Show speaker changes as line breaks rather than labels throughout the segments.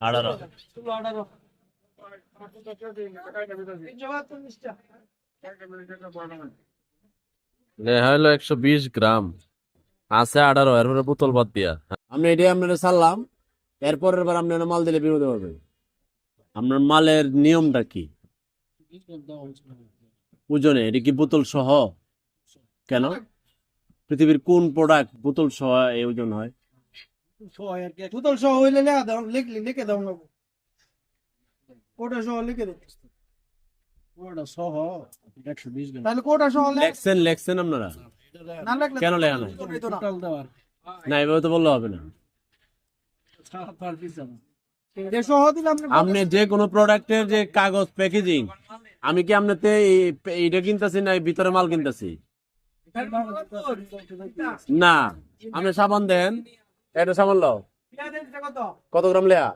আঠারো। হলো একশো বিশ গ্রাম। আছে আঠারো এরপরে বোতল বাদ দিয়া। আমরা এটাই আপনারা ছাড়লাম। এরপরের বার আপনারা মাল দিলে বিরোধী হবে। আপনার মালের নিয়মটা কি? ওজনে এটা কি বোতল সহ? কেন? পৃথিবীর কোন প্রোডাক্ট বোতল সহ এই ওজন হয়?
বোতল সহ হইলে লেখা দাও লিখলি লিখে দাও না কোটা সহ লিখে দাও।
ওটা সহ? একশো বিশ
তাহলে কোটা সহ
লেখছেন লেখছেন আপনারা?
না লেখলে
কেন লেখা
না।
টোটাল দেওয়ার
না এভাবে তো বললে হবে না।
সাত আর পিস যাবে
যে সহ দিলাম
আপনি যে কোনো প্রোডাক্টের যে কাগজ প্যাকেজিং আমি কি আপনাতে এই- এইটা কিনতেছি না ভিতরে মাল কিনতেছি? না। আপনি সাবান দেন। এটা
কত
গ্রাম লেয়া?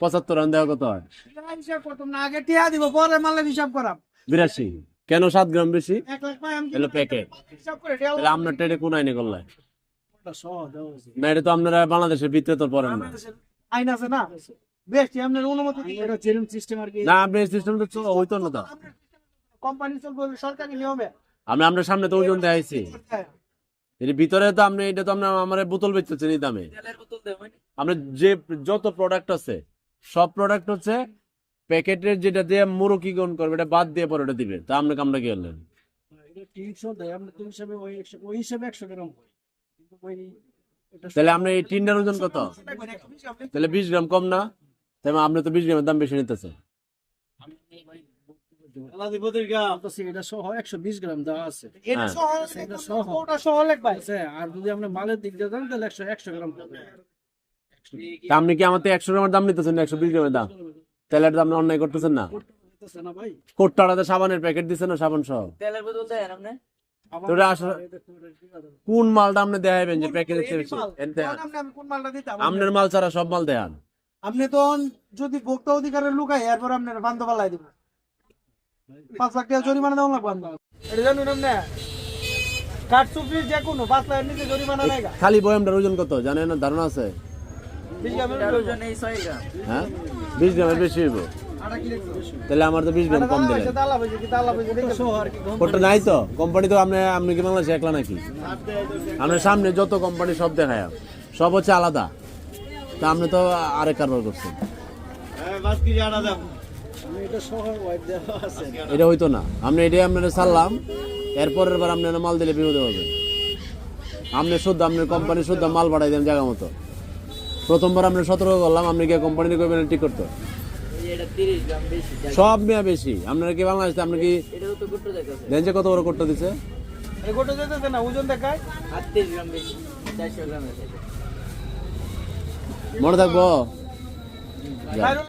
পঁচাত্তর রান দেওয়া কত
পরে
বিরাশি। কেন সাত গ্রাম বেশি? ট্রেডে কোন আইনে না, এটা তো আপনারা বাংলাদেশের ভিতরে তো পড়েন না।
সিস্টেম
না সিস্টেম তো তো
কোম্পানি চলবে সরকারি নিয়মে
আমি আপনার সামনে তো ওজন দেখাইছি। এর ভিতরে তো আপনি এটা তো আপনার আমার বোতল বেচতেছেন এই দামে। আপনার যে যত প্রোডাক্ট আছে সব প্রোডাক্ট হচ্ছে প্যাকেটের যেটা দিয়ে মুরকি গ্রহণ করবে এটা বাদ দিয়ে পরে ওটা দিবে। তা আপনি কামটা কি করলেন? তাহলে আপনি এই টিন্ডার ওজন কত? তাহলে বিশ গ্রাম কম না? তাহলে আপনি তো বিশ গ্রামের দাম বেশি নিতেছে
বলতেছি, এটা সহ একশো বিশ গ্রাম দেওয়া আছে।
এটা
হ্যাঁ।
সহ
এটা সহ।
ওটা সহ লেখ ভাই।
আছে, আর যদি আমরা মালের দিক দিয়ে যান তাহলে একশো একশো গ্রাম
আপনি কি আমাদের একশো গ্রামের দাম নিতেছেন একশো বিশ গ্রামের দাম? তাহলে এটা আপনি অন্যায় করতেছেন না? কোটটাতে সাবানের প্যাকেট দিচ্ছেন না সাবান সহ
তেলের বোতল দেন আপনি।
কোন মালটা আপনি দেখাবেন যে
মাল? মালটা
আপনার মাল ছাড়া সব মাল দেখান
আপনি তো যদি ভোক্তা অধিকারের লুকাই এরপর আপনার বান্ধ পাল্লাই দিব। পাঁচ লাখ টাকা জরিমানা দেওয়া লাগবে আপনার। এটা জানুন আপনি কাঠ চুপড়ি যে কোনো পাঁচ লাখের নিচে জরিমানা নাই
খালি বয়ামটার ওজন কত? জানেন না ধারণা আছে? হ্যাঁ? বিশ গ্রামের বেশি হইব।
আটা কি লিখছো?
তাহলে আমার তো বিশ গ্রাম কম দিলেন।
দেখে
কোটটা নাই তো? কোম্পানি তো আপনি আপনি কি বাংলাদেশে একলা নাকি? আপনার সামনে যত কোম্পানি সব দেখায়। সব হচ্ছে আলাদা। তা আপনি তো আরেক কারবার করছেন।
আমি এটা
হইতো না। আপনি এটাই আপনারা ছাড়লাম। এরপরের বার আপনারা মাল দিলে বিপদে হবে। আপনি শুদ্ধ আপনার কোম্পানি শুদ্ধ মাল পাঠাই দেন জায়গা মতো। প্রথমবার আপনি সতর্ক করলাম আপনি গিয়ে কোম্পানি করবেন ঠিক করতো। সব মেয়া বেশি। আপনারা কি বাংলাদেশে আপনি কি দেন যে কত বড় করতে
থেকে
মনে থাকব?